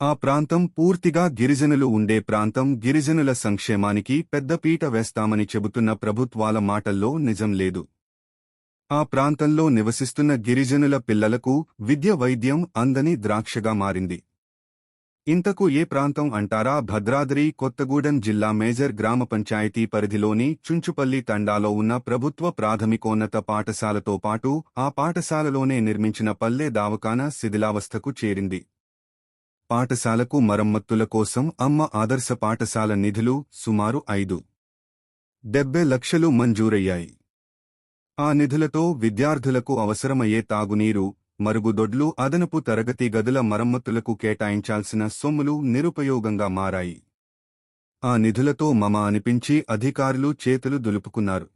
ఆ ప్రాంతం పూర్తిగా గిరిజనులు ఉండే ప్రాంతం. గిరిజనుల సంక్షేమానికి పెద్దపీట వేస్తామని చెబుతున్న ప్రభుత్వాల మాటల్లో నిజం లేదు. ఆ ప్రాంతంలో నివసిస్తున్న గిరిజనుల పిల్లలకు విద్య వైద్యం అందని ద్రాక్షగా మారింది. ఇంతకు ఏ ప్రాంతం అంటారా? భద్రాద్రి కొత్తగూడెం జిల్లా మేజర్ గ్రామ పంచాయతీ పరిధిలోని చుంచుపల్లి తండాలో ఉన్న ప్రభుత్వ ప్రాథమికోన్నత పాఠశాలతో పాటు ఆ పాఠశాలలోనే నిర్మించిన పల్లె దావకాన శిథిలావస్థకు చేరింది. పాఠశాలకు మరమ్మతుల కోసం అమ్మ ఆదర్శ పాఠశాల నిధులు సుమారు ఐదు. డెబ్బై లక్షలు మంజూరయ్యాయి. ఆ నిధులతో విద్యార్థులకు అవసరమయ్యే తాగునీరు మరుగుదొడ్లు అదనపు తరగతి గదుల మరమ్మతులకు కేటాయించాల్సిన సొమ్ములు నిరుపయోగంగా మారాయి. ఆ నిధులతో మమ అనిపించి అధికారులు చేతులు దులుపుకున్నారు.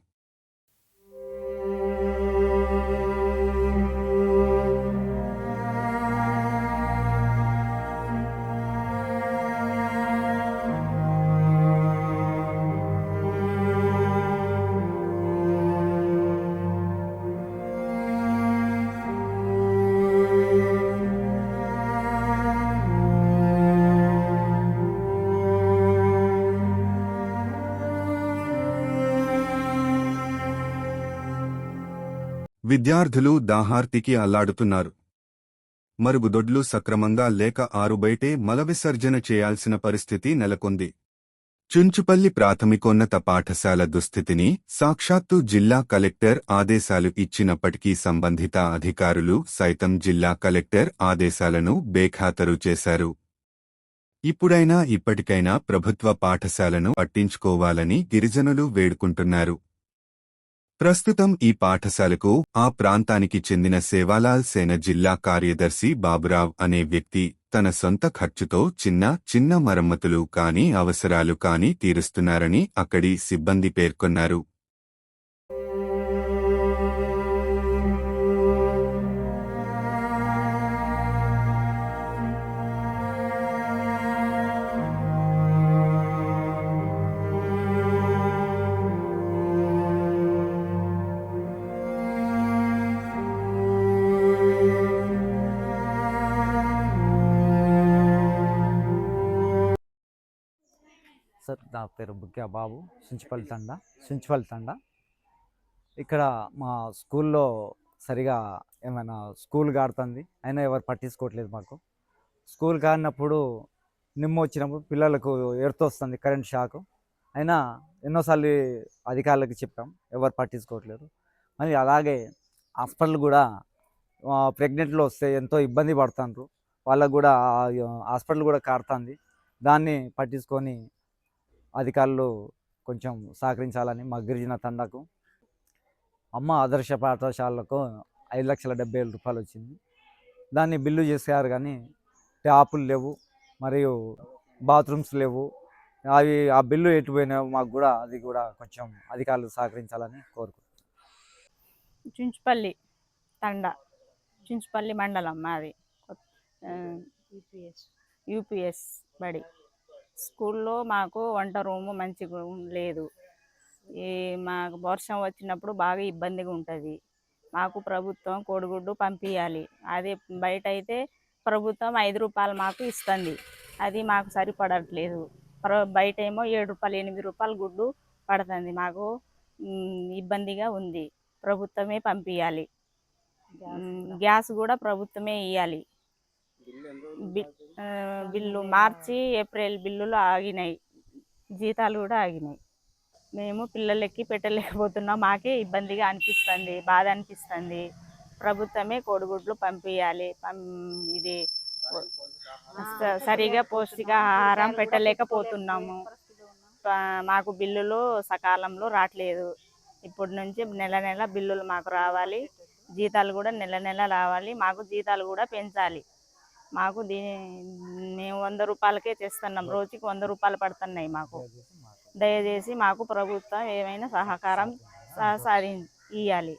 విద్యార్థులు దాహార్తికి అల్లాడుతున్నారు. మరుగుదొడ్లు సక్రమంగా లేక ఆరుబయటే మలవిసర్జన చేయాల్సిన పరిస్థితి నెలకొంది. చుంచుపల్లి ప్రాథమికోన్నత పాఠశాల దుస్థితిని సాక్షాత్తు జిల్లా కలెక్టర్ ఆదేశాలు ఇచ్చినప్పటికీ సంబంధిత అధికారులు సైతం జిల్లా కలెక్టర్ ఆదేశాలను బేఖాతరు చేశారు. ఇప్పుడైనా ఇప్పటికైనా ప్రభుత్వ పాఠశాలను పట్టించుకోవాలని గిరిజనులు వేడుకుంటున్నారు. ప్రస్తుతం ఈ పాఠశాలకు ఆ ప్రాంతానికి చెందిన సేవాలాల్ సేన జిల్లా కార్యదర్శి బాబురావ్ అనే వ్యక్తి తన సొంత ఖర్చుతో చిన్న చిన్న మరమ్మతులు కాని అవసరాలు కాని తీరుస్తున్నారని అక్కడి సిబ్బంది పేర్కొన్నారు. పేరు బుక్యా బాబు సుంచిపల్లి తండ సుంచిపల్లి తండ. ఇక్కడ మా స్కూల్లో సరిగా ఏమైనా స్కూల్ కాడుతుంది అయినా ఎవరు పట్టించుకోవట్లేదు మాకు. స్కూల్ కాడినప్పుడు నిమ్మ వచ్చినప్పుడు పిల్లలకు ఎడుతొస్తుంది కరెంట్ షాక్. అయినా ఎన్నోసార్లు అధికారులకు చెప్పాం ఎవరు పట్టించుకోవట్లేదు. మరి అలాగే హాస్పిటల్ కూడా ప్రెగ్నెంట్లో వస్తే ఎంతో ఇబ్బంది పడుతుండ్రు. వాళ్ళకు కూడా హాస్పిటల్ కూడా కారుతుంది. దాన్ని పట్టించుకొని అధికారులు కొంచెం సహకరించాలని మా గిరిజన తండకు అమ్మ ఆదర్శ పాఠశాలకు ఐదు లక్షల డెబ్బై వేల రూపాయలు వచ్చింది. దాన్ని బిల్లు చేశారు కానీ ట్యాపులు లేవు మరియు బాత్రూమ్స్ లేవు. అవి ఆ బిల్లు ఎట్టుపోయినాయో మాకు కూడా అది కూడా కొంచెం అధికారులు సహకరించాలని కోరుకుంటున్నాను చుంచుపల్లి తండ చుంచుపల్లి మండలం మాది. యూపీఎస్ యూపీఎస్ బడి. స్కూల్లో మాకు వంట రూము మంచిగా లేదు. ఈ మాకు వర్షం వచ్చినప్పుడు బాగా ఇబ్బందిగా ఉంటుంది. మాకు ప్రభుత్వం కోడిగుడ్డు పంపించాలి అదే బయట అయితే ప్రభుత్వం ఐదు రూపాయలు మాకు ఇస్తుంది. అది మాకు సరిపడట్లేదు. బయట ఏమో ఏడు రూపాయలు ఎనిమిది రూపాయలు గుడ్డు పడుతుంది. మాకు ఇబ్బందిగా ఉంది. ప్రభుత్వమే పంపించాలి గ్యాస్ కూడా. ప్రభుత్వమే ఇవ్వాలి బిల్లు మార్చి ఏప్రిల్ బిల్లులు ఆగినాయి. జీతాలు కూడా ఆగినాయి. మేము పిల్లలకి పెట్టలేకపోతున్నాం. మాకే ఇబ్బందిగా అనిపిస్తుంది బాధ అనిపిస్తుంది. ప్రభుత్వమే కోడిగుడ్లు పంపించాలి ఇది సరిగా పౌష్టికాహారం పెట్టలేకపోతున్నాము. మాకు బిల్లులు సకాలంలో రావట్లేదు ఇప్పటి నుంచి నెల నెల బిల్లులు మాకు రావాలి. జీతాలు కూడా నెల నెల రావాలి. మాకు జీతాలు కూడా పెంచాలి. మాకు దీని మేము వంద రూపాయలకే చేస్తున్నాం. రోజుకి వంద రూపాయలు పడుతున్నాయి మాకు. దయచేసి మాకు ప్రభుత్వం ఏమైనా సహకారం సహసారి ఇవ్వాలి